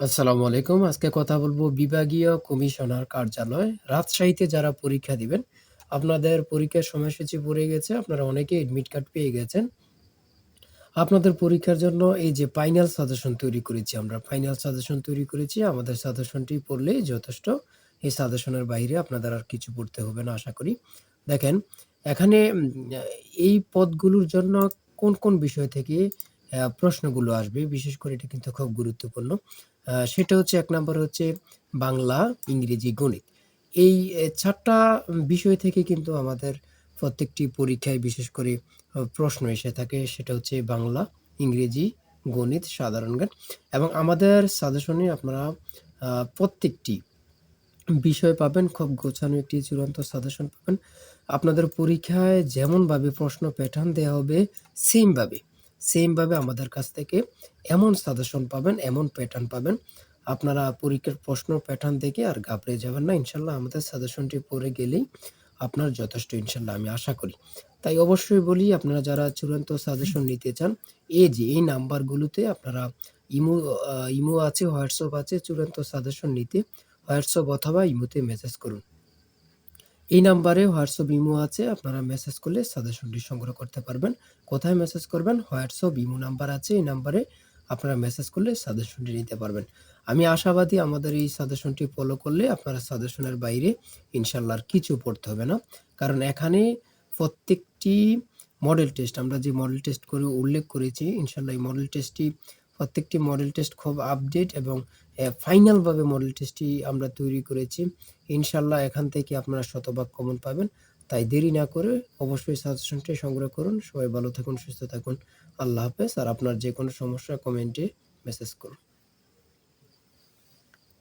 আসসালামু আলাইকুম। আজকে কথা বলব বিভাগীয় কমিশনার কার্যালয়, রাজশাহীতে যারা পরীক্ষা দিবেন, আপনাদের পরীক্ষার সময়সূচি পড়ে গেছে। আপনারা অনেকেই এডমিট কার্ড পেয়ে গেছেন। আপনাদের পরীক্ষার জন্য এই যে ফাইনাল সাজেশন তৈরি করেছি আমরা। ফাইনাল সাজেশন তৈরি করেছি। আমাদের সাজেশনটি পড়লেই যথেষ্ট। এই সাজেশনের বাইরে আপনাদের আর কিছু পড়তে হবে না আশা করি। দেখেন এখানে এই পদগুলোর জন্য কোন, কোন বিষয় থেকে প্রশ্নগুলো আসবে বিশেষ করে এটা কিন্তু খুব গুরুত্বপূর্ণ। সেটা হচ্ছে এক নম্বর হচ্ছে বাংলা, ইংরেজি, গণিত। এই এ ৪ টা বিষয় থেকে কিন্তু আমাদের প্রত্যেকটি পরীক্ষায় বিশেষ করে প্রশ্ন এসে থাকে। সেটা হচ্ছে বাংলা, ইংরেজি, গণিত, সাধারণ জ্ঞান এবং আমাদের সাজেশনে আপনারা প্রত্যেকটি বিষয় পাবেন। খুব গোছানো একটি চূড়ান্ত সাজেশন পাবেন। আপনাদের পরীক্ষায় যেমনভাবে প্রশ্ন প্যাটার্ন দেওয়া হবে সেম ভাবে, সেম ভাবে আমাদের কাছ থেকে এমন সাজেশন পাবেন, এমন প্যাটার্ন পাবেন। আপনারা পরীক্ষার প্রশ্ন প্যাটার্ন দেখে আর ঘাবড়ে যাবেন না। ইনশাআল্লাহ আমাদের সাজেশনটি পড়ে গেলেই আপনার যথেষ্ট ইনশাল্লাহ আমি আশা করি। তাই অবশ্যই বলি আপনারা যারা চূড়ান্ত সাজেশন নিতে চান, এই যে এই নাম্বারগুলোতে আপনারা ইমো ইমো আছে, হোয়াটসঅ্যাপ আছে চূড়ান্ত সাজেশন নিতে হোয়াটসঅ্যাপ অথবা ইমোতে মেসেজ করুন। এই নাম্বারে হোয়াটসঅ্যাপ, ইমো আছে। আপনারা মেসেজ করলে সাজেশনটি সংগ্রহ করতে পারবেন। কোথায় মেসেজ করবেন? হোয়াটসঅ্যাপ, ইমো নাম্বার আছে। এই নাম্বারে আপনারা মেসেজ করলে সাজেশনটি নিতে পারবেন। আমি আশাবাদী আমাদের এই সাজেশনটি ফলো করলে আপনারা সাজেশনের বাইরে ইনশাল্লাহ কিছু পড়তে হবে না। কারণ এখানে প্রত্যেকটি মডেল টেস্ট আমরা যে মডেল টেস্ট করে উল্লেখ করেছি ইনশাল্লাহ এই মডেল টেস্টটি প্রত্যেকটি মডেল টেস্ট খুব আপডেট এবং এ ফাইনাল ভাবে মডেল টেস্টটি আমরা তৈরি করেছি। ইনশাল্লাহ এখান থেকে আপনারা শতভাগ কমন পাবেন। তাই দেরি না করে অবশ্যই সাজেশনটি সংগ্রহ করুন। সবাই ভালো থাকুন, সুস্থ থাকুন। আল্লাহ হাফেজ। আর আপনার যে কোনো সমস্যা কমেন্টে মেসেজ করুন।